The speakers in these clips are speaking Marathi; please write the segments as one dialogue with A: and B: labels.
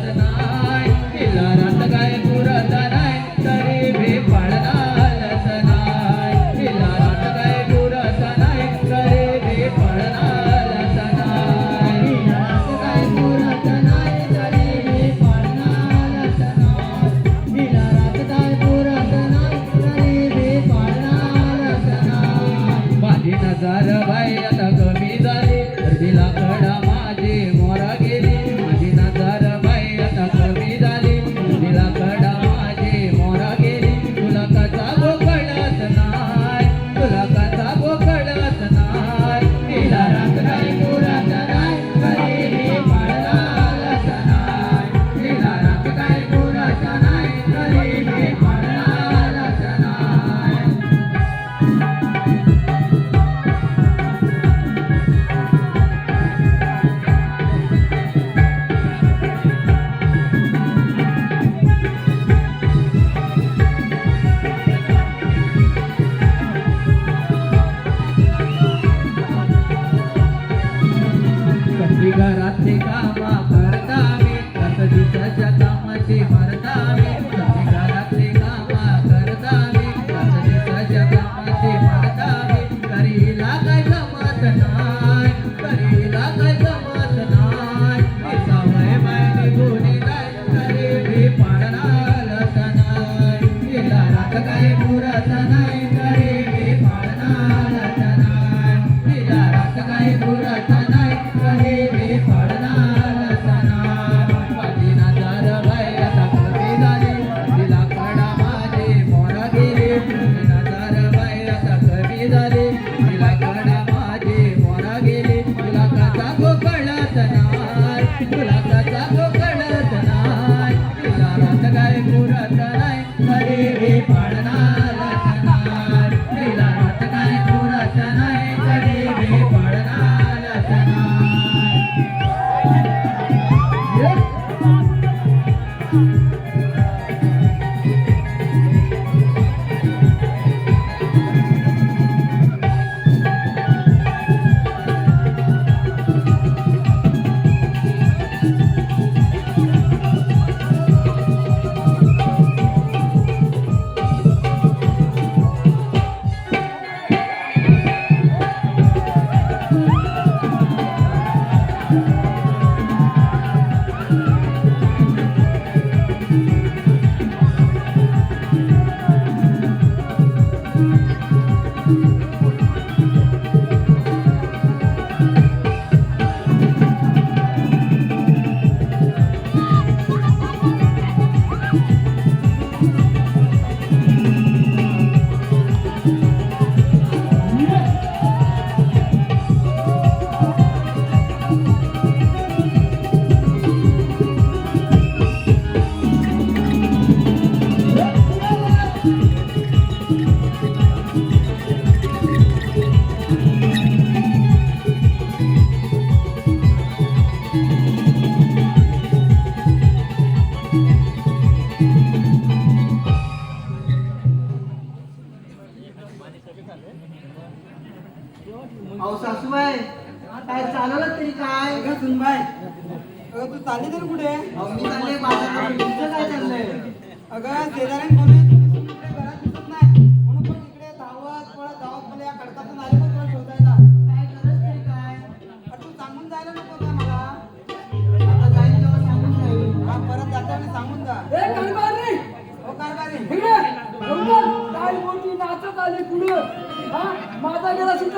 A: ಜಗನ್ನಾಥ
B: अहो सासूबाई काय चालवलं तरी काय?
C: अगं सुनबाई. अगं तू चालली तर कुठे?
B: मी चालले बाजारात काय चाललंय?
C: अगं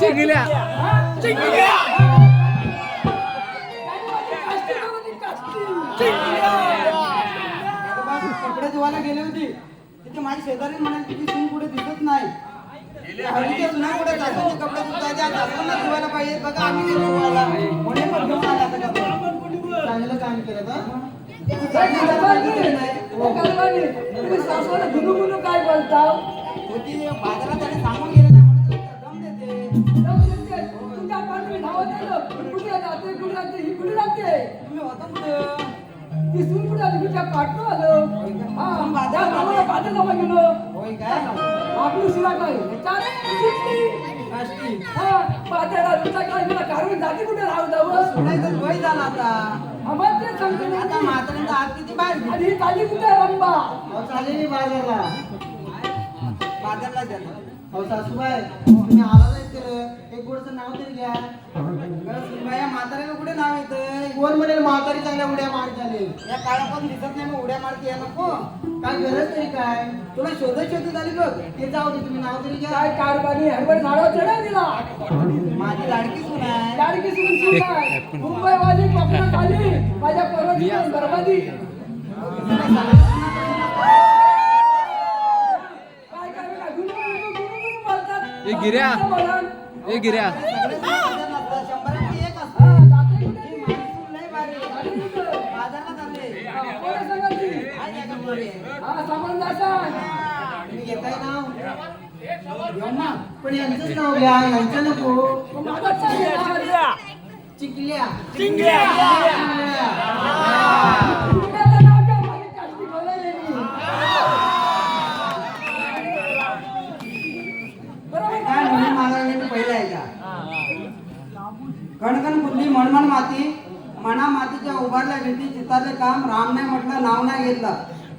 D: चिंगल्या.
C: चिंगल्या. कपडे धुवायला गेली होती. तिथे माझी शेजारी म्हणाली तुझी सून कुठे दिसत नाही. कुठे कपडे धुता त्या धुवायला पाहिजे. बघा आम्ही गेलो धुवायला पण घेऊन आता कपडे.
B: चांगलं काम केलं
D: तर. हो. काय बोलता?
C: बाजारात आणि सांगून
D: ती सून कुठे आली तुझ्या पाठलो आलो. हा त्या गावाला पाठी जमा गेलो.
C: होय काय?
D: आपली शिरा काय? चार शिकली
C: नाश्ती
D: हा पात्याला तुझा काय? तुला काढून जाते कुठे राहू जावं
C: सोडायचं वय झालं आता.
D: आम्हाला ते सांगतो ना
C: आता म्हाताऱ्यांचा हात किती बाहेर घेऊ?
D: आणि ही चाली कुठे रंबा?
B: अहो चालेल बाजारला.
C: बाजारला जातो
B: अहो सासूबाई तुम्ही आला नाही केलं एक गोडचं नाव तरी घ्या.
C: बाया म्हाताऱ्याला कुठे नाव येतंय?
B: कोण म्हणेल म्हातारी चांगल्या उड्या मार झाले
C: या काळापासून दिसत नाही मग उड्या मारती या नको.
B: काय गरज तरी काय?
C: तुला शोधत शोधत आली बघ.
B: ते जाऊ दे तुम्ही नाव तरी घ्या.
D: काय कारभारी हरभर झाडावर चढा दिला
C: माझी लाडकी सून आहे.
D: गाडगी सुरून सुरलाय मुंबई वाली कोकणात आली माझ्या परवाची बरबादी. काय काय काय बोलतात.
A: ए, गिऱ्या. ए गिऱ्या.
C: सगळे
B: पण यांचंच नाव घ्या यांचं नको. चिकल्या
D: चिंग्याचं नाव काय? माझी काष्टी बोलायला मी. बरोबर
C: काय
D: ना?
C: म्हणून मागायला मी पहिला आहे का कणकण बुद्धी मनमन माती मना मातीच्या उभारल्या भीती चितारले काम राम नाही म्हटलं नाव नाही घेतलं.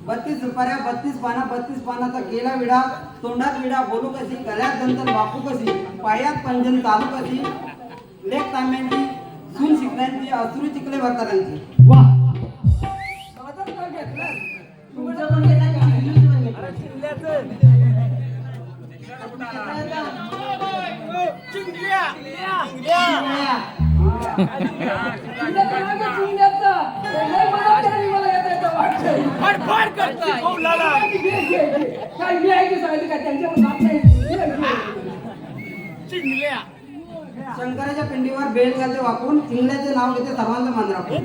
C: बत्तीस रुपया बत्तीस पाना बत्तीस पानाचा केला विडा तोंडात विडा बोलू कशी गळ्यात दंतन वापू कशी पायात पंजन चालू कशी लेख तांब्यांची सून शिकण्याची अश्रू चिकले भरतारांची
D: माझं काय मी आहे की सांगितलं त्यांच्यावर जात नाही. घे.
C: शंकराच्या पिंडीवर बेल घालते वापरून चिंगल्याचे नाव घेते सर्वांचं मान राखून